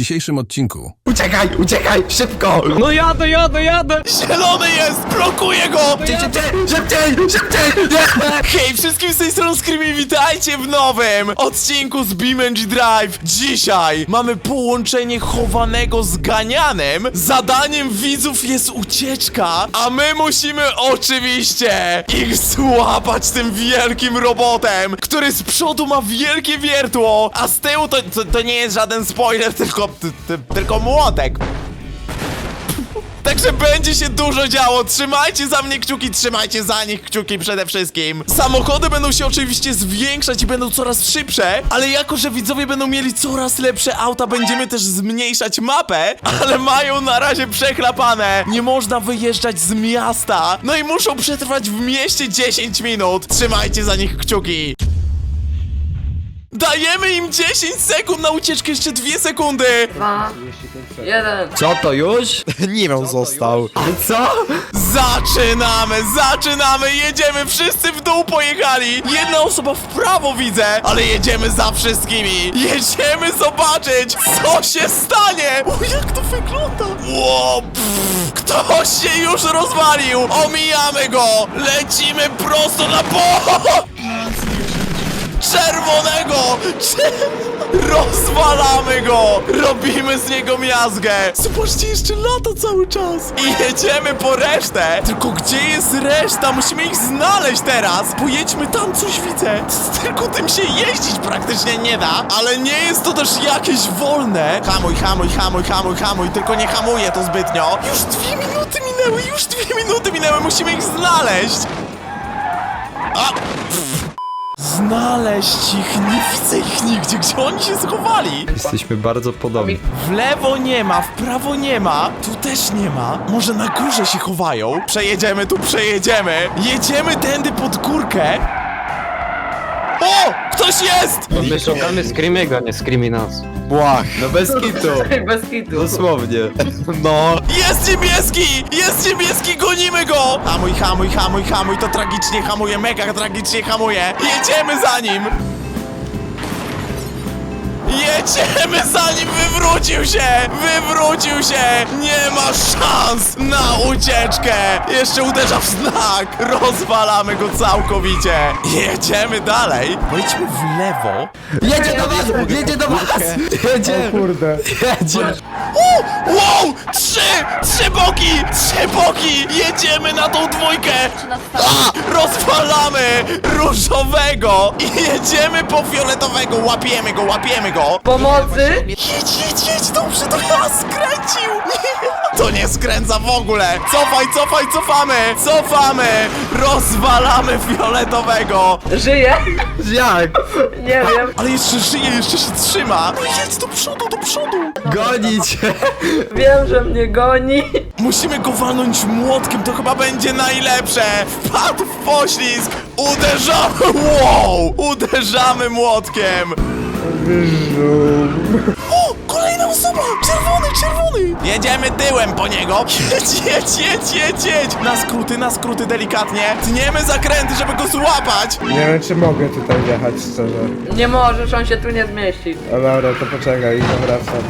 dzisiejszym odcinku Uciekaj, uciekaj, szybko! No jadę, jadę, jadę! Zielony jest! Blokuję go! Szybciej, szybciej, szybciej! Nie! Hej, wszystkim z tej strony Screamy, witajcie w nowym odcinku z BeamNG Drive. Dzisiaj mamy połączenie chowanego z ganianem. Zadaniem widzów jest ucieczka, a my musimy oczywiście ich złapać tym wielkim robotem, który z przodu ma wielkie wiertło, a z tyłu to, to, to nie jest żaden spoiler, tylko, ty, ty, tylko młotek. Także będzie się dużo działo. Trzymajcie za mnie kciuki, trzymajcie za nich kciuki przede wszystkim. Samochody będą się oczywiście zwiększać i będą coraz szybsze, ale jako, że widzowie będą mieli coraz lepsze auta, będziemy też zmniejszać mapę, ale mają na razie przechlapane. Nie można wyjeżdżać z miasta. No i muszą przetrwać w mieście 10 minut. Trzymajcie za nich kciuki. Dajemy im 10 sekund na ucieczkę, jeszcze 2 sekundy. Dwa, jeden. Co to już? Nie wiem, został. Co? Zaczynamy, zaczynamy, jedziemy, wszyscy w dół pojechali. Jedna osoba w prawo widzę, ale jedziemy za wszystkimi. Jedziemy zobaczyć, co się stanie. O, jak to wygląda? Ło, pff, ktoś się już rozwalił. Omijamy go, lecimy prosto na po... Czerwonego! Cze- Rozwalamy go! Robimy z niego miazgę! Zobaczcie, jeszcze lata cały czas! I jedziemy po resztę! Tylko gdzie jest reszta? Musimy ich znaleźć teraz! Pojedźmy tam, coś widzę! Tylko tym się jeździć praktycznie nie da, ale nie jest to też jakieś wolne! Hamuj, hamuj, hamuj, hamuj, hamuj, tylko nie hamuję to zbytnio! Już dwie minuty minęły, już dwie minuty minęły, musimy ich znaleźć! A! Znaleźć ich, nie widzę ich nigdzie, gdzie oni się schowali? Jesteśmy bardzo podobni. W lewo nie ma, w prawo nie ma, tu też nie ma. Może na górze się chowają? Przejedziemy tu, przejedziemy. Jedziemy tędy pod górkę. O! Ktoś jest! My szukamy Screamiego, nie Screamy nas. Błach. No bez kitu. Bez kitu. Dosłownie. No. Jest niebieski! Jest niebieski, gonimy go! Hamuj, hamuj, hamuj, hamuj, to tragicznie hamuje, mega tragicznie hamuje. Jedziemy za nim! Jedziemy za nim, wywrócił się! Wywrócił się! Nie ma szans na ucieczkę! Jeszcze uderza w znak! Rozwalamy go całkowicie! Jedziemy dalej! Pojedźmy w lewo. Jedzie do was! Jedzie do was! Jedzie! O kurde. Jedzie! O! Wow! Trzy! Trzy boki! Trzy boki! Jedziemy na tą dwójkę! A! Rozwalamy! Różowego! I jedziemy po fioletowego! Łapiemy go, łapiemy go! Pomocy! Jedź, jedź, jedź! Dobrze, to ja skręcił! Nie! To nie skręca w ogóle! Cofaj, cofaj, cofamy! Cofamy! Rozwalamy fioletowego! Żyje? Jak? Nie wiem. Ale jeszcze żyje, jeszcze się trzyma! No jedź do przodu, do przodu! Gonić! Wiem, że mnie goni. Musimy go walnąć młotkiem, to chyba będzie najlepsze! Wpadł w poślizg! Uderzamy! Wow! Uderzamy młotkiem! O! Kolejna osoba! Czerwony, czerwony! Jedziemy tyłem po niego! Jedź, jedź, jedź, jedź, jedź! Na skróty, na skróty delikatnie! Tniemy zakręty, żeby go złapać! Nie wiem, czy mogę tutaj wjechać, szczerze. Nie możesz, on się tu nie zmieści. A dobra, to poczekaj i zawracam.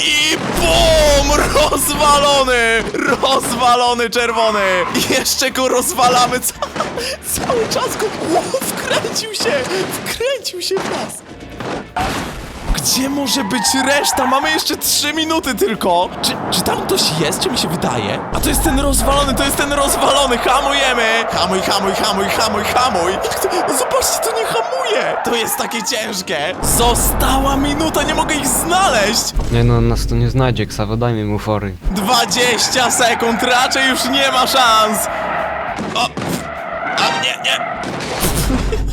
I BUM! Rozwalony! Rozwalony czerwony! I jeszcze go rozwalamy ca cały czas go... Wkręcił się! Wkręcił się w nas! Gdzie może być reszta? Mamy jeszcze 3 minuty tylko! Czy, czy tam ktoś jest? Czy mi się wydaje? A to jest ten rozwalony, to jest ten rozwalony! Hamujemy! Hamuj, hamuj, hamuj, hamuj, hamuj! Jak to... Zobaczcie, to nie hamuje! To jest takie ciężkie! Została minuta, nie mogę ich znaleźć! Nie no, nas tu nie znajdzie, Ksawo, dajmy mu fory. 20 sekund, raczej już nie ma szans! O! A nie, nie!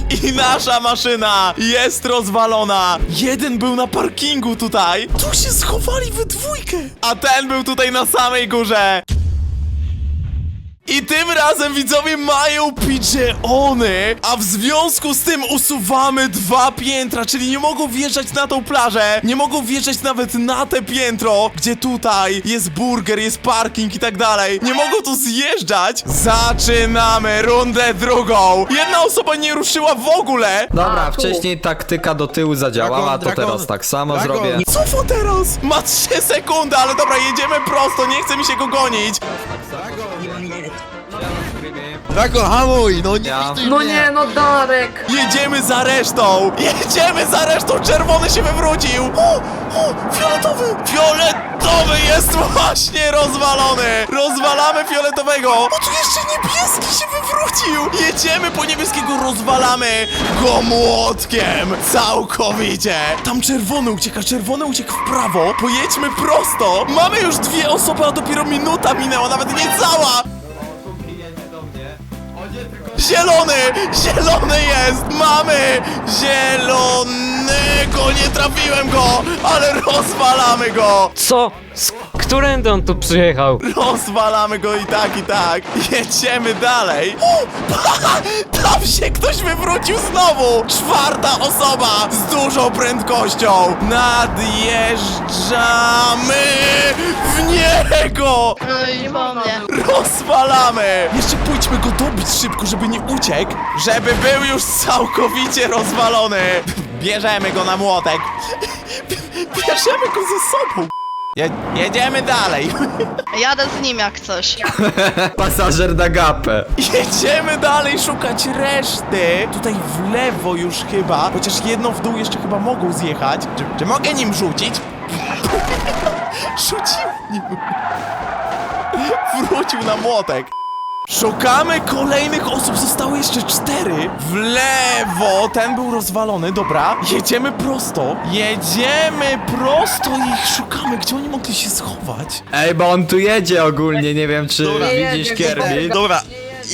I nasza maszyna jest rozwalona! Jeden był na parkingu tutaj! Tu się schowali we dwójkę! A ten był tutaj na samej górze! I tym razem widzowie mają pigeony, a w związku z tym usuwamy dwa piętra, czyli nie mogą wjeżdżać na tą plażę, nie mogą wjeżdżać nawet na te piętro, gdzie tutaj jest burger, jest parking i tak dalej. Nie mogą tu zjeżdżać. Zaczynamy rundę drugą. Jedna osoba nie ruszyła w ogóle. Dobra, wcześniej taktyka do tyłu zadziałała, to Dragon, teraz tak samo Dragon. zrobię. Co teraz? Ma 3 sekundy, ale dobra, jedziemy prosto, nie chce mi się go gonić. Dragon, hamuj! No nie Ja. No nie, no Darek! Jedziemy za resztą! Jedziemy za resztą! Czerwony się wywrócił! O, o, fioletowy! Fioletowy jest właśnie rozwalony! Rozwalamy fioletowego! O, tu jeszcze niebieski się wywrócił! Jedziemy po niebieskiego, rozwalamy go młotkiem! Całkowicie! Tam czerwony ucieka, czerwony uciekł w prawo! Pojedźmy prosto! Mamy już dwie osoby, a dopiero minuta minęła, nawet nie cała! Zielony! Zielony jest! Mamy zielonego! Nie trafiłem go! Ale rozwalamy go! Co? Z którędy on tu przyjechał? Rozwalamy go i tak, i tak. Jedziemy dalej. O, tam się ktoś wywrócił znowu. Czwarta osoba z dużą prędkością. Nadjeżdżamy w niego. Mnie. Rozwalamy! Jeszcze pójdźmy go dobić szybko, żeby nie uciekł, żeby był już całkowicie rozwalony. Bierzemy go na młotek. Bierzemy go ze sobą. Je jedziemy dalej. Jadę z nim jak coś. Pasażer na gapę. Jedziemy dalej szukać reszty. Tutaj w lewo już chyba, chociaż jedną w dół jeszcze chyba mogą zjechać. Czy, czy mogę nim rzucić? Rzucił nim. Wrócił na młotek. Szukamy kolejnych osób, zostały jeszcze cztery. W lewo, ten był rozwalony, dobra. Jedziemy prosto. Jedziemy prosto i ich szukamy. Gdzie oni mogli się schować? Ej, bo on tu jedzie ogólnie, nie wiem czy Dobra. widzisz nie. Dobra,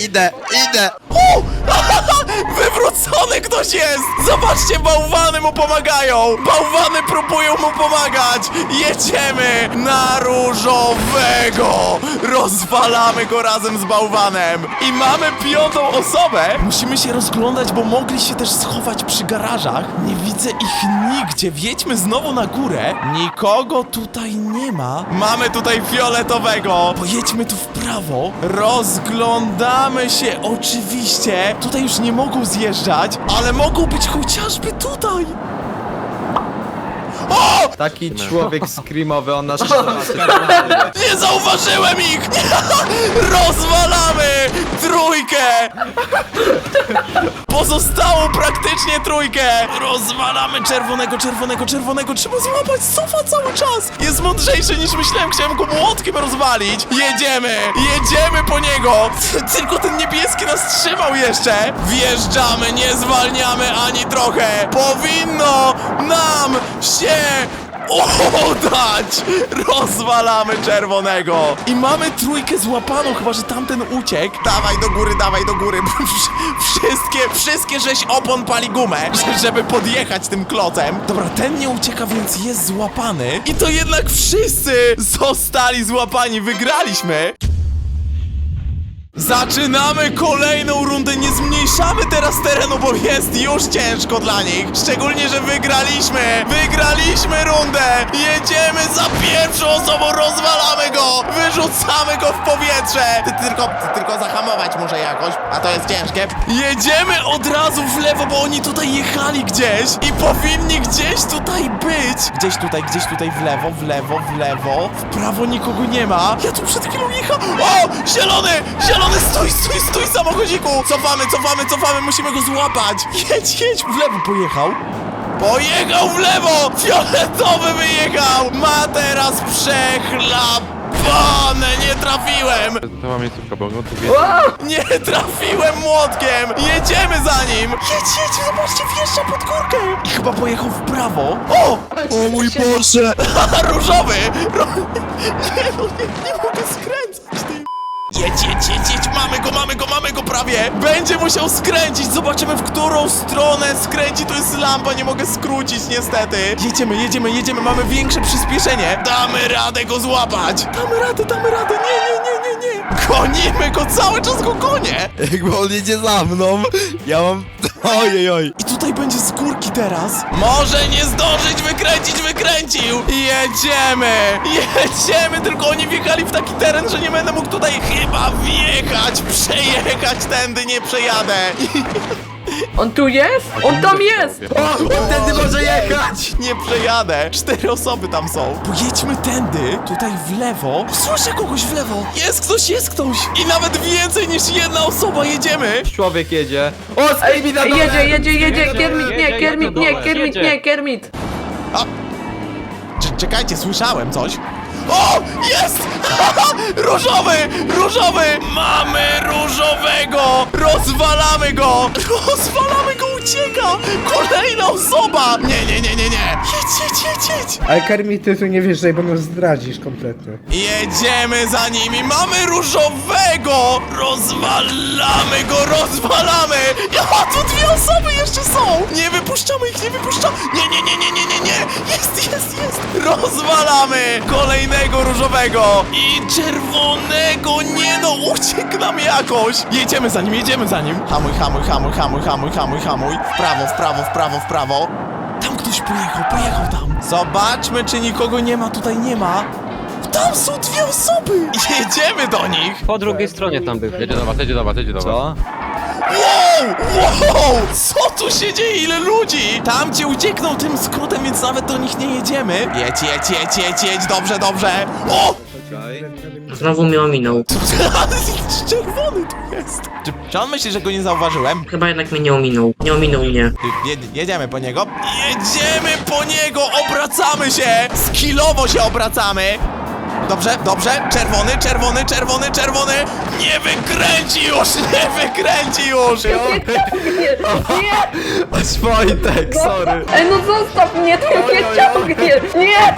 idę, idę! O! Wywrócony ktoś jest! Zobaczcie, bałwany mu pomagają! Bałwany próbują mu pomagać! Jedziemy na różowego! Rozwalamy go razem z bałwanem! I mamy piątą osobę! Musimy się rozglądać, bo mogli się też schować przy garażach. Nie widzę ich nigdzie. Wjedźmy znowu na górę. Nikogo tutaj nie ma. Mamy tutaj fioletowego. Pojedźmy tu w prawo. Rozglądamy się oczywiście. Tutaj już nie mogą zjeżdżać, ale mogą być chociażby tutaj. Taki człowiek screamowy, on nas szlaty. Nie zauważyłem ich! Rozwalamy trójkę! Pozostałą praktycznie trójkę! Rozwalamy czerwonego, czerwonego, czerwonego! Trzeba złapać sofa cały czas! Jest mądrzejszy niż myślałem, chciałem go młotkiem rozwalić! Jedziemy! Jedziemy po niego! Tylko ten niebieski nas trzymał jeszcze! Wjeżdżamy, nie zwalniamy ani trochę! Powinno nam się udać! Rozwalamy czerwonego! I mamy trójkę złapaną, chyba że tamten uciekł. Dawaj do góry, dawaj do góry. Wszystkie, wszystkie sześć opon pali gumę, żeby podjechać tym klocem. Dobra, ten nie ucieka, więc jest złapany. I to jednak wszyscy zostali złapani. Wygraliśmy! Zaczynamy kolejną rundę, nie zmniejszamy teraz terenu, bo jest już ciężko dla nich. Szczególnie, że wygraliśmy! Wygraliśmy rundę! Jedziemy za pierwszą osobą, rozwalamy go! Wyrzucamy go w powietrze! Ty, tylko, ty, tylko zahamować muszę jakoś, a to jest ciężkie. Jedziemy od razu w lewo, bo oni tutaj jechali gdzieś i powinni gdzieś tutaj być. Gdzieś tutaj, gdzieś tutaj w lewo, w lewo, w lewo. W prawo nikogo nie ma. Ja tu przed chwilą jechałem. O! Zielony! Zielony! Stój, stój, stój, samochodziku! Cofamy, cofamy, cofamy, musimy go złapać! Jedź, jedź! W lewo pojechał! Pojechał w lewo! Fioletowy wyjechał! Ma teraz przechlapane! Nie trafiłem! To mam miejscówka, bo no tu wie... Nie trafiłem młotkiem! Jedziemy za nim! Jedź, jedź, zobaczcie, wjeżdża pod górkę! I chyba pojechał w prawo. O! O mój Boże! Różowy! Ro... Nie, no nie, nie mogę skręcać, mamy go, mamy go, mamy go prawie! Będzie musiał skręcić, zobaczymy w którą stronę skręci, to jest lampa, nie mogę skrócić niestety. Jedziemy, jedziemy, jedziemy, mamy większe przyspieszenie. Damy radę go złapać! Damy radę, damy radę, nie, nie, nie, nie, nie! Gonimy go, cały czas go gonię! Jakby on jedzie za mną, ja mam... Ojej, oj. I tutaj będzie z górki teraz. Może nie zdążyć wykręcić, wykręcił! Jedziemy! Jedziemy, tylko oni wjechali w taki teren, że nie będę mógł tutaj chyba wjechać, przejechać tędy, nie przejadę. On tu jest? On tam jest! O, on tędy może jechać! Nie przejadę. Cztery osoby tam są. Pojedźmy tędy, tutaj w lewo. Słyszę kogoś w lewo. Jest ktoś, jest ktoś. I nawet więcej niż jedna osoba jedziemy. Człowiek jedzie. O, Skibidi na dole! Jedzie, jedzie, jedzie, Kermit nie, Kermit nie, Kermit nie, Kermit! Cze- Czekajcie, słyszałem coś. O! Jest! Różowy! Różowy! Mamy różowego! Rozwalamy go! Rozwalamy go, ucieka! Kolejna osoba! Nie, nie, nie, nie, nie! Jedź, jedź, jedź, jedź! Ale Kermit, ty tu nie wjeżdżaj, bo nas zdradzisz kompletnie. Jedziemy za nimi! Mamy różowego! Rozwalamy go, rozwalamy! Ja, tu dwie osoby jeszcze są! Nie wypuszczamy ich, nie wypuszczamy! Nie, nie, nie, nie, nie, nie, nie! Jest, jest, jest! Rozwalamy! Kolejnego różowego! I czerwonego! Nie no, uciekł nam jakoś! Jedziemy za nim, jedziemy za nim! Hamuj, hamuj, hamuj, hamuj, hamuj, hamuj, hamuj! W prawo, w prawo, w prawo, w prawo! Tam ktoś pojechał, pojechał tam! Zobaczmy, czy nikogo nie ma, tutaj nie ma! Tam są dwie osoby! Jedziemy do nich! Po drugiej stronie tam był. Jedzie do was, jedzie do was, jedzie do was. Co? Wow! Wow! Co tu się dzieje? Ile ludzi? Tamcie uciekną tym skrótem, więc nawet do nich nie jedziemy. Jedź, jedź, jedź, jedź, jedź, dobrze, dobrze. O! Znowu mnie ominął. Czerwony tu jest. Czy, czy on myśli, że go nie zauważyłem? Chyba jednak mnie nie ominął. Nie ominął mnie. Je, jedziemy po niego. Jedziemy po niego! Obracamy się! Skillowo się obracamy! Dobrze, dobrze. Czerwony, czerwony, czerwony, czerwony. Nie wykręci już, nie wykręci już. Wojtek, sorry. Ej, no zostaw mnie, to mnie ciągnie! Nie!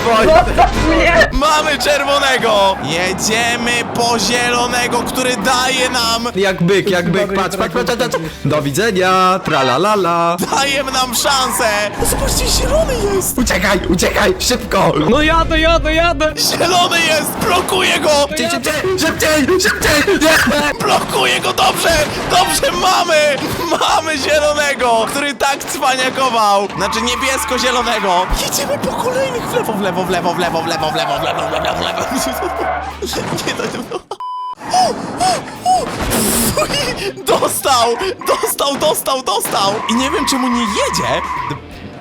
Wojtek. Zostaw mnie! Mamy czerwonego! Jedziemy po zielonego, który daje nam, Jak byk, jak byk, patrz, patrz, patrz, patrz. Do widzenia, tralalala. daje nam szansę! Zobaczcie, zielony jest! Uciekaj, uciekaj, szybko! No jadę, jadę, jadę! Zielony jest! Blokuje go! Szybciej, szybciej, szybciej, szybciej! Nie! Blokuje go, dobrze! Dobrze, mamy! Mamy zielonego, który tak cwaniakował! Znaczy niebiesko-zielonego! Jedziemy po kolejnych w lewo, w lewo, w lewo, w lewo, w lewo, w lewo, w lewo, w lewo, w lewo. Nie do tego. Dostał! Dostał, dostał, dostał! I nie wiem czemu nie jedzie.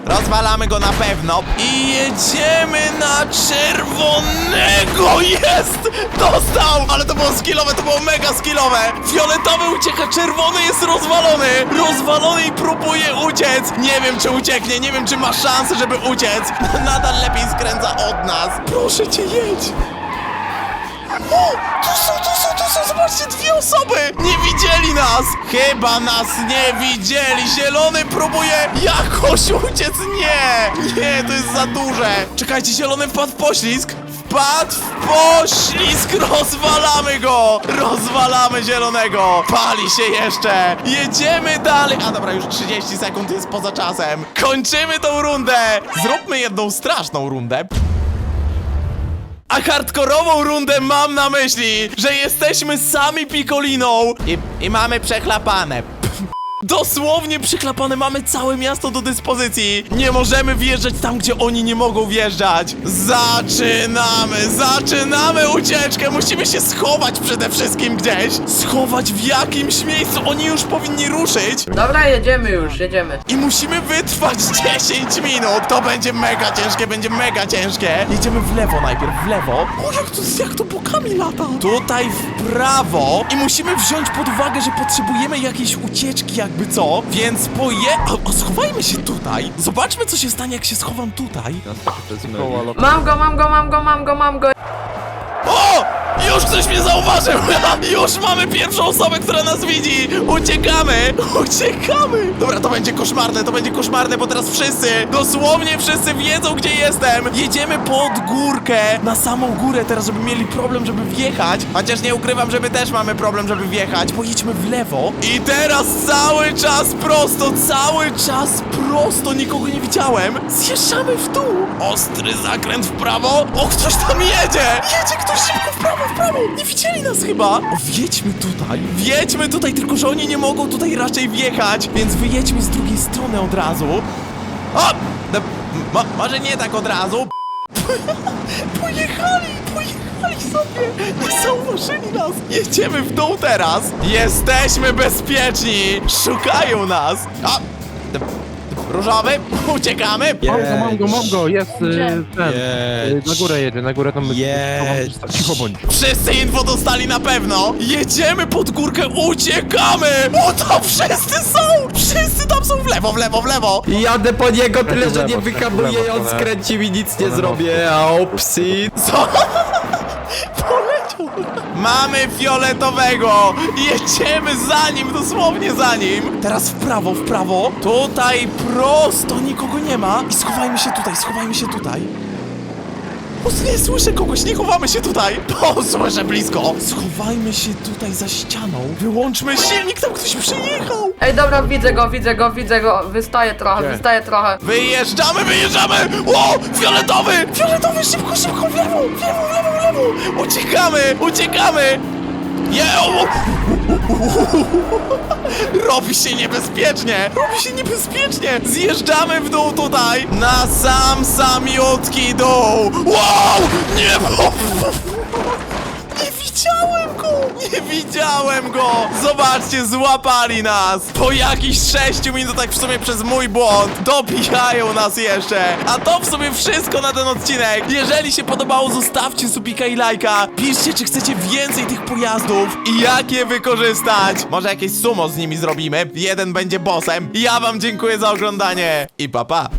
Rozwalamy go na pewno i jedziemy na czerwonego! Jest! Dostał! Ale to było skillowe, to było mega skillowe! Fioletowy ucieka, czerwony jest rozwalony! Rozwalony i próbuje uciec! Nie wiem czy ucieknie, nie wiem czy ma szansę, żeby uciec! Nadal lepiej skręca od nas! Proszę cię, jedź! O! Tu są, tu są, tu są, zobaczcie, dwie osoby! Nie widzieli nas! Chyba nas nie widzieli! Zielony próbuje jakoś uciec! Nie! Nie, to jest za duże! Czekajcie, zielony wpadł w poślizg! Wpadł w poślizg! Rozwalamy go! Rozwalamy zielonego! Pali się jeszcze! Jedziemy dalej! A dobra, już 30 sekund jest poza czasem. Kończymy tą rundę! Zróbmy jedną straszną rundę. A hardkorową rundę mam na myśli, że jesteśmy sami Picoliną i, i mamy przechlapane. Dosłownie przyklapane mamy całe miasto do dyspozycji. Nie możemy wjeżdżać tam, gdzie oni nie mogą wjeżdżać. Zaczynamy, zaczynamy ucieczkę. Musimy się schować przede wszystkim gdzieś. Schować w jakimś miejscu. Oni już powinni ruszyć. Dobra, jedziemy już, jedziemy. I musimy wytrwać 10 minut! To będzie mega ciężkie, będzie mega ciężkie! Jedziemy w lewo najpierw, w lewo. O, jak to, jak to bokami lata! Tutaj w prawo i musimy wziąć pod uwagę, że potrzebujemy jakiejś ucieczki jakby co, więc poje... A, a schowajmy się tutaj! Zobaczmy, co się stanie, jak się schowam tutaj. Mam go, mam go, mam go, mam go, mam go. Już ktoś mnie zauważył! Już mamy pierwszą osobę, która nas widzi! Uciekamy! Uciekamy! Dobra, to będzie koszmarne, to będzie koszmarne, bo teraz wszyscy, dosłownie wszyscy wiedzą, gdzie jestem! Jedziemy pod górkę, na samą górę teraz, żeby mieli problem, żeby wjechać. Chociaż nie ukrywam, że my też mamy problem, żeby wjechać, bo jedźmy w lewo. I teraz cały czas prosto, cały czas prosto, nikogo nie widziałem. Zjeżdżamy w dół. Ostry zakręt w prawo. O, ktoś tam jedzie! Jedzie ktoś szybko w prawo, w w prawo! Nie widzieli nas chyba! O, wjedźmy tutaj, wjedźmy tutaj, tylko że oni nie mogą tutaj raczej wjechać, więc wyjedźmy z drugiej strony od razu. O! No, mo, może nie tak od razu. Pojechali, pojechali sobie! Nie zauważyli nas! Jedziemy w dół teraz! Jesteśmy bezpieczni! Szukają nas! A! Różowy, uciekamy! Mam go, mam go, mam go, jest y, ten. Y, Jedź. na górę jedzie, na górę tam. Jedź. Cicho bądź. Wszyscy info dostali na pewno! Jedziemy pod górkę, uciekamy! O, tam wszyscy są! Wszyscy tam są w lewo, w lewo, w lewo! I jadę po niego, tyle że nie lewo, wyhamuję i on lewo, skręcił i nic nie zrobię, a opsi. Co? Mamy fioletowego! Jedziemy za nim, dosłownie za nim! Teraz w prawo, w prawo. Tutaj prosto, nikogo nie ma. I schowajmy się tutaj, schowajmy się tutaj. O, nie słyszę kogoś, nie chowamy się tutaj! O, słyszę blisko! Schowajmy się tutaj za ścianą. Wyłączmy silnik, tam ktoś przyjechał! Ej, dobra, widzę go, widzę go, widzę go. Wystaje trochę, wystaje trochę. Wyjeżdżamy, wyjeżdżamy! O! Fioletowy! Fioletowy, szybko, szybko, w lewo, w lewo, w lewo, lewo! Uciekamy, uciekamy! Je, o, Robi się niebezpiecznie! Robi się niebezpiecznie! Zjeżdżamy w dół tutaj! Na sam samiutki dół! Wow! Nie! Widziałem go! Nie widziałem go! Zobaczcie, złapali nas! Po jakichś 6 minutach w sumie przez mój błąd dobijają nas jeszcze! A to w sumie wszystko na ten odcinek! Jeżeli się podobało, zostawcie subika i lajka! Piszcie, czy chcecie więcej tych pojazdów i jak je wykorzystać! Może jakieś sumo z nimi zrobimy? Jeden będzie bossem. Ja wam dziękuję za oglądanie i pa pa!